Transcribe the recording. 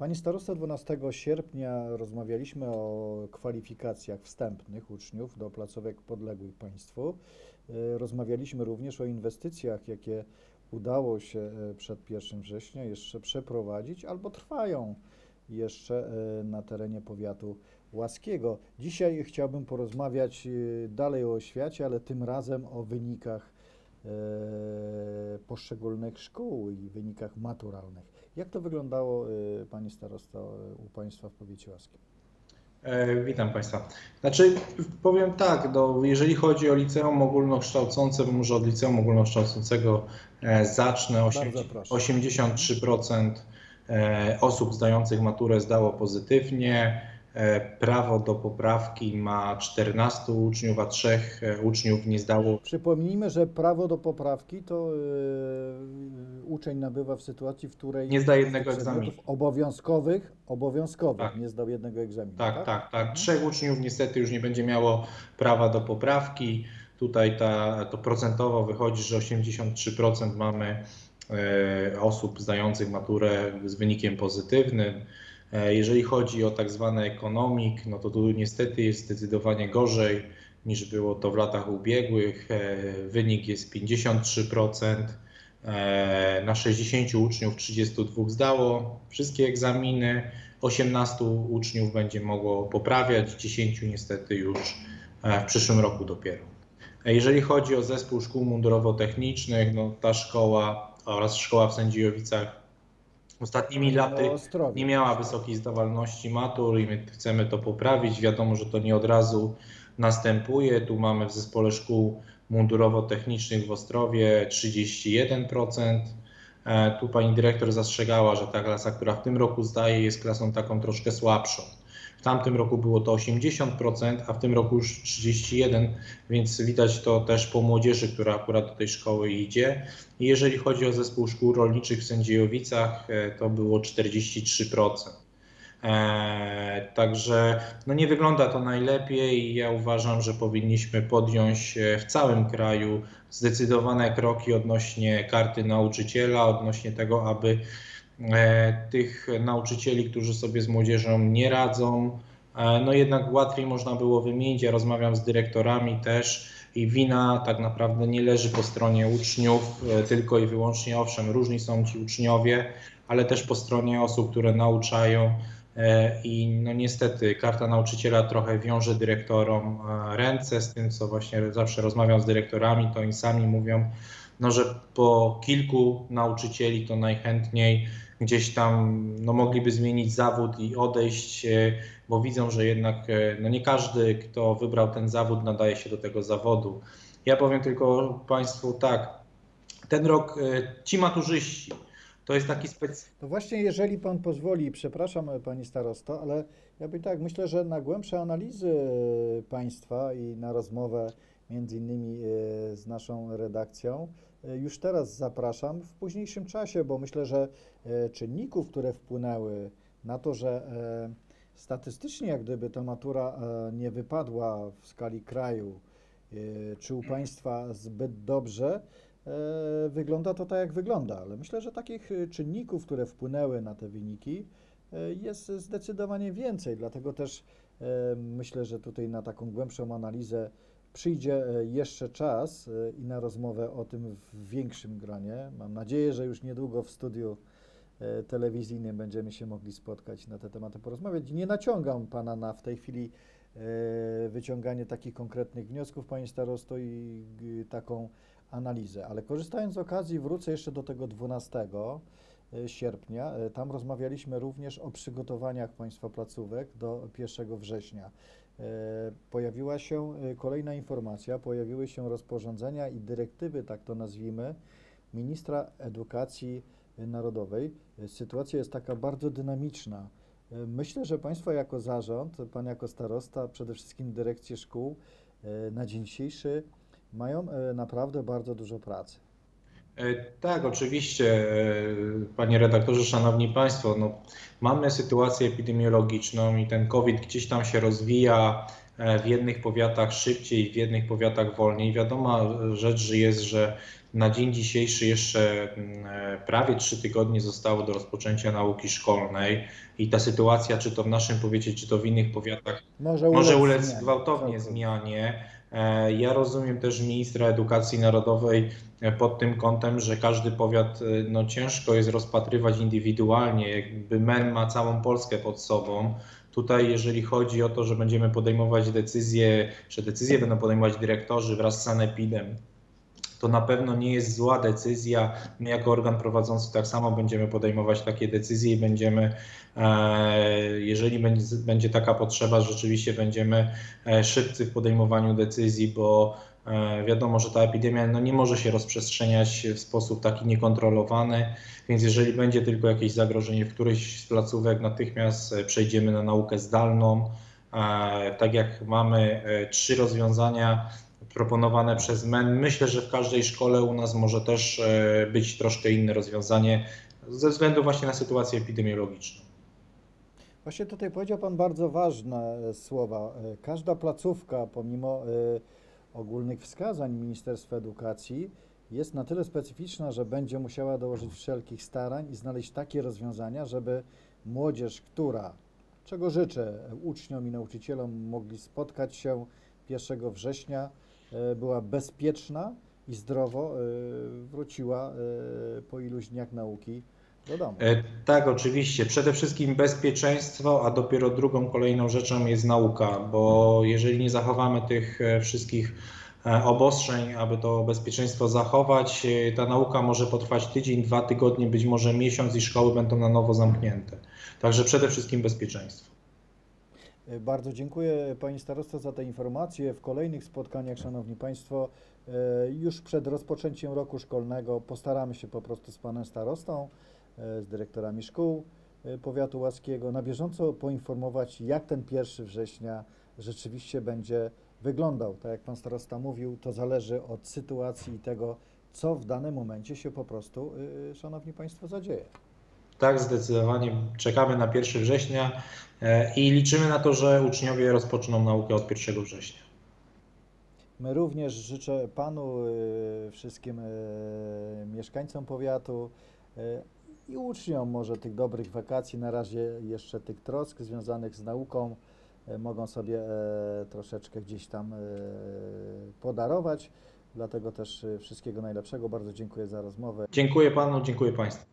Pani starosta 12 sierpnia rozmawialiśmy o kwalifikacjach wstępnych uczniów do placówek podległych państwu. E, Rozmawialiśmy również o inwestycjach, jakie udało się e, przed 1 września jeszcze przeprowadzić albo trwają jeszcze e, na terenie powiatu łaskiego. Dzisiaj chciałbym porozmawiać dalej o oświacie, ale tym razem o wynikach poszczególnych szkół i wynikach maturalnych. Jak to wyglądało, e, Pani Starosto, e, u Państwa w powiecie łaskim? E, Witam Państwa. Znaczy, powiem tak, no, jeżeli chodzi o liceum ogólnokształcące, bo może od liceum ogólnokształcącego e, zacznę. Osiem- Bardzo proszę. 83% e, osób zdających maturę zdało pozytywnie. E, Prawo do poprawki ma 14 uczniów, a 3 uczniów nie zdało Przypomnijmy, że prawo do poprawki to e, uczeń nabywa w sytuacji, w której Nie zdaje z jednego egzaminu. Obowiązkowych, obowiązkowych, Tak. nie zdał jednego egzaminu. Tak, tak, tak. Trzech uczniów niestety już nie będzie miało prawa do poprawki. Tutaj ta, to procentowo wychodzi, że 83% mamy e, osób zdających maturę z wynikiem pozytywnym. E, Jeżeli chodzi o tak zwany ekonomik, no to tu niestety jest zdecydowanie gorzej niż było to w latach ubiegłych. E, Wynik jest 53%. E, Na 60 uczniów 32 zdało wszystkie egzaminy. 18 uczniów będzie mogło poprawiać, 10 niestety już w przyszłym roku dopiero. Jeżeli chodzi o zespół szkół mundurowo-technicznych, no ta szkoła oraz szkoła w Sędziowicach ostatnimi laty No, nie miała wysokiej zdawalności matur i my chcemy to poprawić. Wiadomo, że to nie od razu następuje. Tu mamy w zespole szkół mundurowo-technicznych w Ostrowie 31%. E, Tu pani dyrektor zastrzegała, że ta klasa, która w tym roku zdaje, jest klasą taką troszkę słabszą. W tamtym roku było to 80%, a w tym roku już 31%, więc widać to też po młodzieży, która akurat do tej szkoły idzie. I jeżeli chodzi o zespół szkół rolniczych w Sędziejowicach, e, to było 43%. E, Także no nie wygląda to najlepiej i ja uważam, że powinniśmy podjąć e, w całym kraju zdecydowane kroki odnośnie karty nauczyciela, odnośnie tego, aby tych nauczycieli, którzy sobie z młodzieżą nie radzą, e, no jednak łatwiej można było wymienić. Ja rozmawiam z dyrektorami też i wina tak naprawdę nie leży po stronie uczniów, e, tylko i wyłącznie, owszem, różni są ci uczniowie, ale też po stronie osób, które nauczają. E, I no niestety karta nauczyciela trochę wiąże dyrektorom e, ręce z tym, co właśnie zawsze rozmawiam z dyrektorami, to oni sami mówią, no, że po kilku nauczycieli to najchętniej gdzieś tam no, mogliby zmienić zawód i odejść, e, bo widzą, że jednak no, nie każdy, kto wybrał ten zawód, nadaje się do tego zawodu. Ja powiem tylko Państwu tak, ten rok ci maturzyści to jest taki specjalny. To właśnie jeżeli Pan pozwoli, przepraszam Pani Starosto, ale ja bym tak, myślę, że na głębsze analizy Państwa i na rozmowę między innymi e, z naszą redakcją, e, już teraz zapraszam w późniejszym czasie, bo myślę, że e, czynników, które wpłynęły na to, że statystycznie jak gdyby ta matura nie wypadła w skali kraju, czy u Państwa zbyt dobrze, Wygląda to tak, jak wygląda, ale myślę, że takich e, czynników, które wpłynęły na te wyniki, e, jest zdecydowanie więcej. Dlatego też e, myślę, że tutaj na taką głębszą analizę przyjdzie e, jeszcze czas e, i na rozmowę o tym w większym gronie. Mam nadzieję, że już niedługo w studiu e, telewizyjnym będziemy się mogli spotkać na te tematy porozmawiać. Nie naciągam Pana na w tej chwili e, wyciąganie takich konkretnych wniosków, Panie Starosto, i taką analizę, ale korzystając z okazji wrócę jeszcze do tego 12 sierpnia. E, Tam rozmawialiśmy również o przygotowaniach Państwa placówek do 1 września. E, Pojawiła się e, kolejna informacja, pojawiły się rozporządzenia i dyrektywy, tak to nazwijmy, ministra edukacji narodowej. E, Sytuacja jest taka bardzo dynamiczna. Myślę, że Państwo jako zarząd, Pan jako starosta, przede wszystkim dyrekcje szkół e, na dzień dzisiejszy mają e, naprawdę bardzo dużo pracy. E, Tak, oczywiście, panie redaktorze, szanowni państwo, no, mamy sytuację epidemiologiczną i ten COVID gdzieś tam się rozwija w jednych powiatach szybciej, w jednych powiatach wolniej. Wiadoma rzecz jest, że Na dzień dzisiejszy jeszcze mm, e, prawie trzy tygodnie zostało do rozpoczęcia nauki szkolnej i ta sytuacja, czy to w naszym powiecie, czy to w innych powiatach, Może, może ulec ulec zmianie. gwałtownie zmianie. E, Ja rozumiem też ministra edukacji narodowej e, pod tym kątem, że każdy powiat e, no, ciężko jest rozpatrywać indywidualnie, jakby MEN ma całą Polskę pod sobą. Tutaj, jeżeli chodzi o to, że będziemy podejmować decyzje, że decyzje będą podejmować dyrektorzy wraz z sanepidem, to na pewno nie jest zła decyzja. My jako organ prowadzący tak samo będziemy podejmować takie decyzje i będziemy, e, jeżeli będzie, taka potrzeba, rzeczywiście będziemy e, szybcy w podejmowaniu decyzji, bo wiadomo, że ta epidemia no, nie może się rozprzestrzeniać w sposób taki niekontrolowany, więc jeżeli będzie tylko jakieś zagrożenie w którejś z placówek, natychmiast e, przejdziemy na naukę zdalną. E, Tak jak mamy e, trzy rozwiązania proponowane przez MEN. Myślę, że w każdej szkole u nas może też e, być troszkę inne rozwiązanie ze względu właśnie na sytuację epidemiologiczną. Właśnie tutaj powiedział Pan bardzo ważne e, słowa. E, Każda placówka, pomimo e, ogólnych wskazań Ministerstwa Edukacji, jest na tyle specyficzna, że będzie musiała dołożyć wszelkich starań i znaleźć takie rozwiązania, żeby młodzież, która, czego życzę uczniom i nauczycielom, mogli spotkać się 1 września, e, była bezpieczna i zdrowo e, wróciła e, po iluś dniach nauki do domu. E, Tak, oczywiście. Przede wszystkim bezpieczeństwo, a dopiero drugą kolejną rzeczą jest nauka, bo jeżeli nie zachowamy tych e, wszystkich e, obostrzeń, aby to bezpieczeństwo zachować, ta nauka może potrwać tydzień, dwa tygodnie, być może miesiąc i szkoły będą na nowo zamknięte. Także przede wszystkim bezpieczeństwo. Bardzo dziękuję Pani Starosto za te informacje. W kolejnych spotkaniach, Szanowni Państwo, już przed rozpoczęciem roku szkolnego postaramy się po prostu z Panem Starostą, z dyrektorami szkół e, powiatu łaskiego na bieżąco poinformować, jak ten 1 września rzeczywiście będzie wyglądał. Tak jak Pan Starosta mówił, to zależy od sytuacji i tego, co w danym momencie się po prostu, e, Szanowni Państwo, zadzieje. Tak, zdecydowanie czekamy na 1 września e, i liczymy na to, że uczniowie rozpoczną naukę od 1 września. My również życzę Panu, y, wszystkim y, mieszkańcom powiatu y, i uczniom może tych dobrych wakacji. Na razie jeszcze tych trosk związanych z nauką y, mogą sobie e, troszeczkę gdzieś tam y, podarować. Dlatego też wszystkiego najlepszego. Bardzo dziękuję za rozmowę. Dziękuję panu, dziękuję państwu.